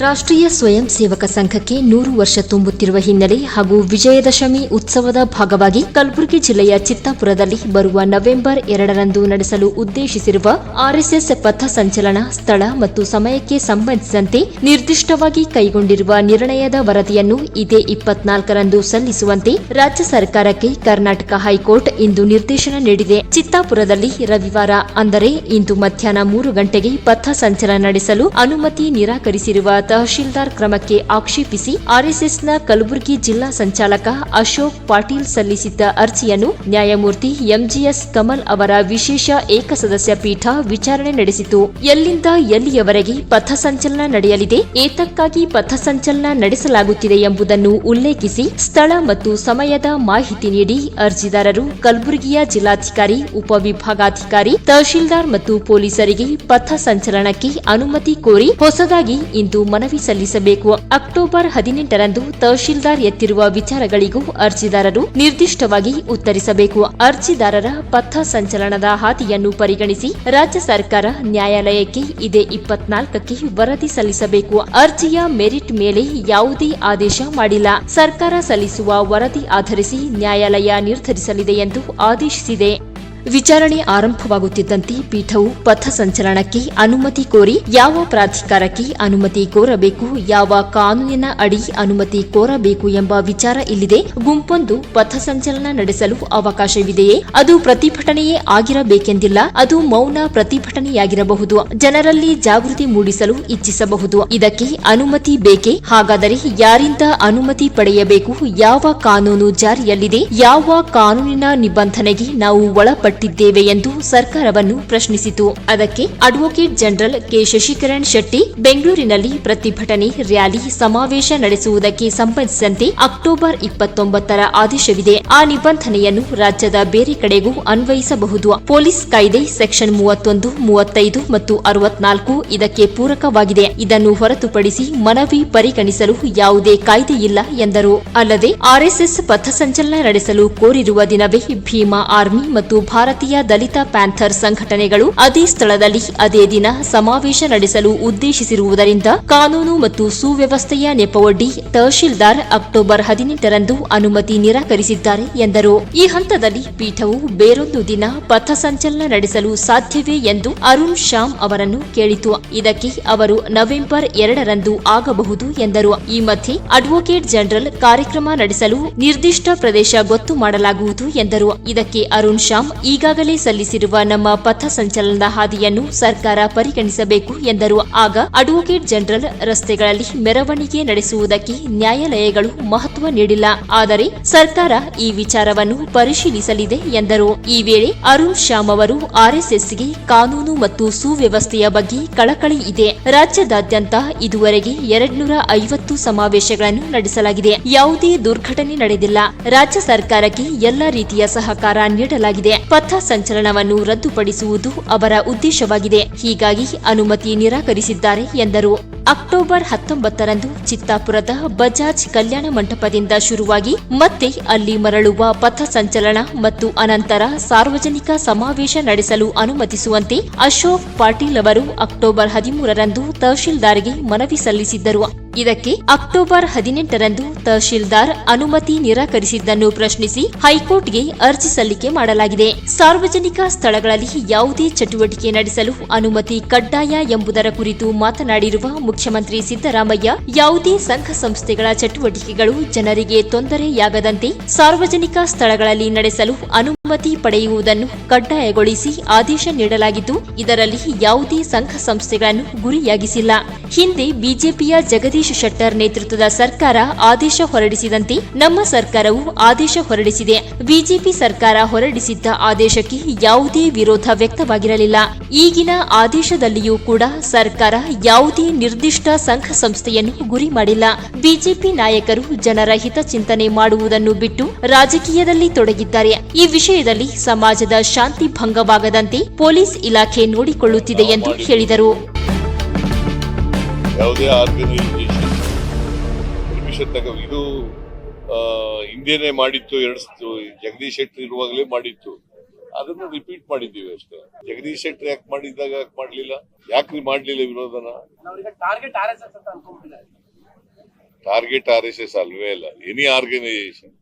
ರಾಷ್ಟ್ರೀಯ ಸ್ವಯಂ ಸೇವಕ ಸಂಘಕ್ಕೆ ನೂರು ವರ್ಷ ತುಂಬುತ್ತಿರುವ ಹಿನ್ನೆಲೆ ಹಾಗೂ ವಿಜಯದಶಮಿ ಉತ್ಸವದ ಭಾಗವಾಗಿ ಕಲಬುರಗಿ ಜಿಲ್ಲೆಯ ಚಿತ್ತಾಪುರದಲ್ಲಿ ಬರುವ ನವೆಂಬರ್ ಎರಡರಂದು ನಡೆಸಲು ಉದ್ದೇಶಿಸಿರುವ ಆರ್ಎಸ್ಎಸ್ ಪಥ ಸಂಚಲನ ಸ್ಥಳ ಮತ್ತು ಸಮಯಕ್ಕೆ ಸಂಬಂಧಿಸಿದಂತೆ ನಿರ್ದಿಷ್ಟವಾಗಿ ಕೈಗೊಂಡಿರುವ ನಿರ್ಣಯದ ವರದಿಯನ್ನು ಇದೇ ಇಪ್ಪತ್ನಾಲ್ಕರಂದು ಸಲ್ಲಿಸುವಂತೆ ರಾಜ್ಯ ಸರ್ಕಾರಕ್ಕೆ ಕರ್ನಾಟಕ ಹೈಕೋರ್ಟ್ ಇಂದು ನಿರ್ದೇಶನ ನೀಡಿದೆ. ಚಿತ್ತಾಪುರದಲ್ಲಿ ರವಿವಾರ, ಅಂದರೆ ಇಂದು ಮಧ್ಯಾಹ್ನ ಮೂರು ಗಂಟೆಗೆ ಪಥ ಸಂಚಲನ ನಡೆಸಲು ಅನುಮತಿ ನಿರಾಕರಿಸಿರುವ ತಹಶೀಲ್ದಾರ್ ಕ್ರಮಕ್ಕೆ ಆಕ್ಷೇಪಿಸಿ ಆರ್ಎಸ್ಎಸ್ನ ಕಲಬುರಗಿ ಜಿಲ್ಲಾ ಸಂಚಾಲಕ ಅಶೋಕ್ ಪಾಟೀಲ್ ಸಲ್ಲಿಸಿದ್ದ ಅರ್ಜಿಯನ್ನು ನ್ಯಾಯಮೂರ್ತಿ ಎಂಜಿಎಸ್ ಕಮಲ್ ಅವರ ವಿಶೇಷ ಏಕಸದಸ್ಯ ಪೀಠ ವಿಚಾರಣೆ ನಡೆಸಿತು. ಎಲ್ಲಿಂದ ಎಲ್ಲಿಯವರೆಗೆ ಪಥಸಂಚಲನ ನಡೆಯಲಿದೆ, ಏತಕ್ಕಾಗಿ ಪಥಸಂಚಲನ ನಡೆಸಲಾಗುತ್ತಿದೆ ಎಂಬುದನ್ನು ಉಲ್ಲೇಖಿಸಿ ಸ್ಥಳ ಮತ್ತು ಸಮಯದ ಮಾಹಿತಿ ನೀಡಿ ಅರ್ಜಿದಾರರು ಕಲಬುರಗಿಯ ಜಿಲ್ಲಾಧಿಕಾರಿ, ಉಪವಿಭಾಗಾಧಿಕಾರಿ, ತಹಶೀಲ್ದಾರ್ ಮತ್ತು ಪೊಲೀಸರಿಗೆ ಪಥ ಸಂಚಲನಕ್ಕೆ ಅನುಮತಿ ಕೋರಿ ಹೊಸದಾಗಿ ಇಂದು ಮನವಿ ಸಲ್ಲಿಸಬೇಕು. ಅಕ್ಟೋಬರ್ ಹದಿನೆಂಟರಂದು ತಹಶೀಲ್ದಾರ್ ಎತ್ತಿರುವ ವಿಚಾರಗಳಿಗೂ ಅರ್ಜಿದಾರರು ನಿರ್ದಿಷ್ಟವಾಗಿ ಉತ್ತರಿಸಬೇಕು. ಅರ್ಜಿದಾರರ ಪಥ ಸಂಚಲನದ ಹಾದಿಯನ್ನು ಪರಿಗಣಿಸಿ ರಾಜ್ಯ ಸರ್ಕಾರ ನ್ಯಾಯಾಲಯಕ್ಕೆ ಇದೇ ಇಪ್ಪತ್ನಾಲ್ಕಕ್ಕೆ ವರದಿ ಸಲ್ಲಿಸಬೇಕು. ಅರ್ಜಿಯ ಮೆರಿಟ್ ಮೇಲೆ ಯಾವುದೇ ಆದೇಶ ಮಾಡಿಲ್ಲ. ಸರ್ಕಾರ ಸಲ್ಲಿಸುವ ವರದಿ ಆಧರಿಸಿ ನ್ಯಾಯಾಲಯ ನಿರ್ಧರಿಸಲಿದೆ ಎಂದು ಆದೇಶಿಸಿದೆ. ವಿಚಾರಣೆ ಆರಂಭವಾಗುತ್ತಿದ್ದಂತೆ ಪೀಠವು ಪಥ ಸಂಚಲನಕ್ಕೆ ಅನುಮತಿ ಕೋರಿ ಯಾವ ಪ್ರಾಧಿಕಾರಕ್ಕೆ ಅನುಮತಿ ಕೋರಬೇಕು, ಯಾವ ಕಾನೂನಿನ ಅಡಿ ಅನುಮತಿ ಕೋರಬೇಕು ಎಂಬ ವಿಚಾರ ಇಲ್ಲಿದೆ. ಗುಂಪೊಂದು ಪಥ ಸಂಚಲನ ನಡೆಸಲು ಅವಕಾಶವಿದೆಯೇ? ಅದು ಪ್ರತಿಭಟನೆಯೇ ಆಗಿರಬೇಕೆಂದಿಲ್ಲ, ಅದು ಮೌನ ಪ್ರತಿಭಟನೆಯಾಗಿರಬಹುದು. ಜನರಲ್ಲಿ ಜಾಗೃತಿ ಮೂಡಿಸಲು ಇಚ್ಛಿಸಬಹುದು. ಇದಕ್ಕೆ ಅನುಮತಿ ಬೇಕೇ? ಹಾಗಾದರೆ ಯಾರಿಂದ ಅನುಮತಿ ಪಡೆಯಬೇಕು? ಯಾವ ಕಾನೂನು ಜಾರಿಯಲ್ಲಿದೆ? ಯಾವ ಕಾನೂನಿನ ನಿಬಂಧನೆಗೆ ನಾವು ಒಳಪಟ್ಟಿದ್ದೇವೆ ಎಂದು ಸರ್ಕಾರವನ್ನು ಪ್ರಶ್ನಿಸಿತು. ಅದಕ್ಕೆ advocate general K Shashikiran Shetty ಬೆಂಗಳೂರಿನಲ್ಲಿ ಪ್ರತಿಭಟನೆ, ರ್ಯಾಲಿ, ಸಮಾವೇಶ ನಡೆಸುವುದಕ್ಕೆ ಸಂಬಂಧಿಸಿದಂತೆ ಅಕ್ಟೋಬರ್ ಇಪ್ಪತ್ತೊಂಬತ್ತರ ಆದೇಶವಿದೆ. ಆ ನಿಬಂಧನೆಯನ್ನು ರಾಜ್ಯದ ಬೇರೆ ಕಡೆಗೂ ಅನ್ವಯಿಸಬಹುದು. ಪೊಲೀಸ್ ಕಾಯ್ದೆ ಸೆಕ್ಷನ್ ಮೂವತ್ತೊಂದು, ಮೂವತ್ತೈದು ಮತ್ತು ಅರವತ್ನಾಲ್ಕು ಇದಕ್ಕೆ ಪೂರಕವಾಗಿದೆ. ಇದನ್ನು ಹೊರತುಪಡಿಸಿ ಮನವಿ ಪರಿಗಣಿಸಲು ಯಾವುದೇ ಕಾಯ್ದೆ ಇಲ್ಲ ಎಂದರು. ಅಲ್ಲದೆ ಆರ್ಎಸ್ಎಸ್ ಪಥಸಂಚಲನ ನಡೆಸಲು ಕೋರಿರುವ ದಿನವೇ ಭೀಮಾ ಆರ್ಮಿ ಮತ್ತು ಭಾರತೀಯ ದಲಿತ ಪ್ಯಾಂಥರ್ ಸಂಘಟನೆಗಳು ಅದೇ ಸ್ಥಳದಲ್ಲಿ ಅದೇ ದಿನ ಸಮಾವೇಶ ನಡೆಸಲು ಉದ್ದೇಶಿಸಿರುವುದರಿಂದ ಕಾನೂನು ಮತ್ತು ಸುವ್ಯವಸ್ಥೆಯ ನೆಪವೊಡ್ಡಿ ತಹಶೀಲ್ದಾರ್ ಅಕ್ಟೋಬರ್ ಹದಿನೆಂಟರಂದು ಅನುಮತಿ ನಿರಾಕರಿಸಿದ್ದಾರೆ ಎಂದರು. ಈ ಹಂತದಲ್ಲಿ ಪೀಠವು ಬೇರೊಂದು ದಿನ ಪಥಸಂಚಲನ ನಡೆಸಲು ಸಾಧ್ಯವೇ ಎಂದು ಅರುಣ್ ಶ್ಯಾಮ್ ಅವರನ್ನು ಕೇಳಿತು. ಇದಕ್ಕೆ ಅವರು ನವೆಂಬರ್ ಎರಡರಂದು ಆಗಬಹುದು ಎಂದರು. ಈ ಮಧ್ಯೆ ಅಡ್ವೊಕೇಟ್ ಜನರಲ್ ಕಾರ್ಯಕ್ರಮ ನಡೆಸಲು ನಿರ್ದಿಷ್ಟ ಪ್ರದೇಶ ಗೊತ್ತು ಮಾಡಲಾಗುವುದು ಎಂದರು. ಇದಕ್ಕೆ ಅರುಣ್ ಶ್ಯಾಮ್ ಈಗಾಗಲೇ ಸಲ್ಲಿಸಿರುವ ನಮ್ಮ ಪಥ ಸಂಚಲನದ ಹಾದಿಯನ್ನು ಸರ್ಕಾರ ಪರಿಗಣಿಸಬೇಕು ಎಂದರು. ಆಗ ಅಡ್ವೊಕೇಟ್ ಜನರಲ್ ರಸ್ತೆಗಳಲ್ಲಿ ಮೆರವಣಿಗೆ ನಡೆಸುವುದಕ್ಕೆ ನ್ಯಾಯಾಲಯಗಳು ಮಹತ್ವ ನೀಡಿಲ್ಲ. ಆದರೆ ಸರ್ಕಾರ ಈ ವಿಚಾರವನ್ನು ಪರಿಶೀಲಿಸಲಿದೆ ಎಂದರು. ಈ ವೇಳೆ ಅರುಣ್ ಶ್ಯಾಮ್ ಅವರು ಆರ್ಎಸ್ಎಸ್ಗೆ ಕಾನೂನು ಮತ್ತು ಸುವ್ಯವಸ್ಥೆಯ ಬಗ್ಗೆ ಕಳಕಳಿ ಇದೆ. ರಾಜ್ಯದಾದ್ಯಂತ ಇದುವರೆಗೆ ಎರಡ್ನೂರ ಐವತ್ತು ಸಮಾವೇಶಗಳನ್ನು ನಡೆಸಲಾಗಿದೆ. ಯಾವುದೇ ದುರ್ಘಟನೆ ನಡೆದಿಲ್ಲ. ರಾಜ್ಯ ಸರ್ಕಾರಕ್ಕೆ ಎಲ್ಲ ರೀತಿಯ ಸಹಕಾರ ನೀಡಲಾಗಿದೆ. ಪಥ ಸಂಚಲನವನ್ನು ರದ್ದುಪಡಿಸುವುದು ಅವರ ಉದ್ದೇಶವಾಗಿದೆ. ಹೀಗಾಗಿ ಅನುಮತಿ ನಿರಾಕರಿಸಿದ್ದಾರೆ ಎಂದರು. ಅಕ್ಟೋಬರ್ ಹತ್ತೊಂಬತ್ತರಂದು ಚಿತ್ತಾಪುರದ ಬಜಾಜ್ ಕಲ್ಯಾಣ ಮಂಟಪದಿಂದ ಶುರುವಾಗಿ ಮತ್ತೆ ಅಲ್ಲಿ ಮರಳುವ ಪಥ ಸಂಚಲನ ಮತ್ತು ಅನಂತರ ಸಾರ್ವಜನಿಕ ಸಮಾವೇಶ ನಡೆಸಲು ಅನುಮತಿಸುವಂತೆ ಅಶೋಕ್ ಪಾಟೀಲ್ ಅವರು ಅಕ್ಟೋಬರ್ ಹದಿಮೂರರಂದು ತಹಶೀಲ್ದಾರ್ಗೆ ಮನವಿ ಸಲ್ಲಿಸಿದ್ದರು. ಇದಕ್ಕೆ ಅಕ್ಟೋಬರ್ ಹದಿನೆಂಟರಂದು ತಹಶೀಲ್ದಾರ್ ಅನುಮತಿ ನಿರಾಕರಿಸಿದ್ದನ್ನು ಪ್ರಶ್ನಿಸಿ ಹೈಕೋರ್ಟ್ಗೆ ಅರ್ಜಿ ಸಲ್ಲಿಕೆ ಮಾಡಲಾಗಿದೆ. ಸಾರ್ವಜನಿಕ ಸ್ಥಳಗಳಲ್ಲಿ ಯಾವುದೇ ಚಟುವಟಿಕೆ ನಡೆಸಲು ಅನುಮತಿ ಕಡ್ಡಾಯ ಎಂಬುದರ ಕುರಿತು ಮಾತನಾಡಿರುವ ಮುಖ್ಯಮಂತ್ರಿ ಸಿದ್ದರಾಮಯ್ಯ, ಯಾವುದೇ ಸಂಘ ಸಂಸ್ಥೆಗಳ ಚಟುವಟಿಕೆಗಳು ಜನರಿಗೆ ತೊಂದರೆಯಾಗದಂತೆ ಸಾರ್ವಜನಿಕ ಸ್ಥಳಗಳಲ್ಲಿ ನಡೆಸಲು ಅನುಮತಿ ಪಡೆಯುವುದನ್ನು ಕಡ್ಡಾಯಗೊಳಿಸಿ ಆದೇಶ ನೀಡಲಾಗಿದ್ದು, ಇದರಲ್ಲಿ ಯಾವುದೇ ಸಂಘ ಸಂಸ್ಥೆಗಳನ್ನು ಗುರಿಯಾಗಿಸಿಲ್ಲ. ಹಿಂದೆ ಬಿಜೆಪಿಯ ಜಗದೀಶ್ ಶೆಟ್ಟರ್ ನೇತೃತ್ವದ ಸರ್ಕಾರ ಆದೇಶ ಹೊರಡಿಸಿದಂತೆ ನಮ್ಮ ಸರ್ಕಾರವು ಆದೇಶ ಹೊರಡಿಸಿದೆ. ಬಿಜೆಪಿ ಸರ್ಕಾರ ಹೊರಡಿಸಿದ್ದ ಆದೇಶಕ್ಕೆ ಯಾವುದೇ ವಿರೋಧ ವ್ಯಕ್ತವಾಗಿರಲಿಲ್ಲ. ಈಗಿನ ಆದೇಶದಲ್ಲಿಯೂ ಕೂಡ ಸರ್ಕಾರ ಯಾವುದೇ ನಿರ್ದಿಷ್ಟ ಸಂಘ ಸಂಸ್ಥೆಯನ್ನು ಗುರಿ ಮಾಡಿಲ್ಲ. ಬಿಜೆಪಿ ನಾಯಕರು ಜನರ ಹಿತಚಿಂತನೆ ಮಾಡುವುದನ್ನು ಬಿಟ್ಟು ರಾಜಕೀಯದಲ್ಲಿ ತೊಡಗಿದ್ದಾರೆ. ಈ ವಿಷಯದಲ್ಲಿ ಸಮಾಜದ ಶಾಂತಿ ಭಂಗವಾಗದಂತೆ ಪೊಲೀಸ್ ಇಲಾಖೆ ನೋಡಿಕೊಳ್ಳುತ್ತಿದೆ ಎಂದು ಹೇಳಿದರು. ಯಾವುದೇ ಆರ್ಗನೈಸೇಷನ್ ತಗೋ ಇದು ಹಿಂದೇನೆ ಮಾಡಿತ್ತು ಎರಡು ಜಗದೀಶ್ ಶೆಟ್ಟರ್ ಇರುವಾಗಲೇ ಮಾಡಿತ್ತು. ಅದನ್ನು ರಿಪೀಟ್ ಮಾಡಿದ್ದೀವಿ ಅಷ್ಟೇ. ಜಗದೀಶ್ ಶೆಟ್ಟರ್ ಯಾಕೆ ಮಾಡಿದ್ದಾಗ ಯಾಕೆ ಮಾಡ್ಲಿಲ್ಲ? ಯಾಕೆ ಮಾಡ್ಲಿಲ್ಲ ವಿರೋಧನ ಟಾರ್ಗೆಟ್ ಆರ್ ಎಸ್ ಎಸ್ ಅಂತ ಅನ್ಕೊಂಡ್ಬಿಟ್ಟಿದ್ದಾರೆ. ಟಾರ್ಗೆಟ್ ಆರ್ ಎಸ್ ಎಸ್ ಅಲ್ವೇ ಅಲ್ಲ ಎನಿ ಆರ್ಗನೈಸೇಷನ್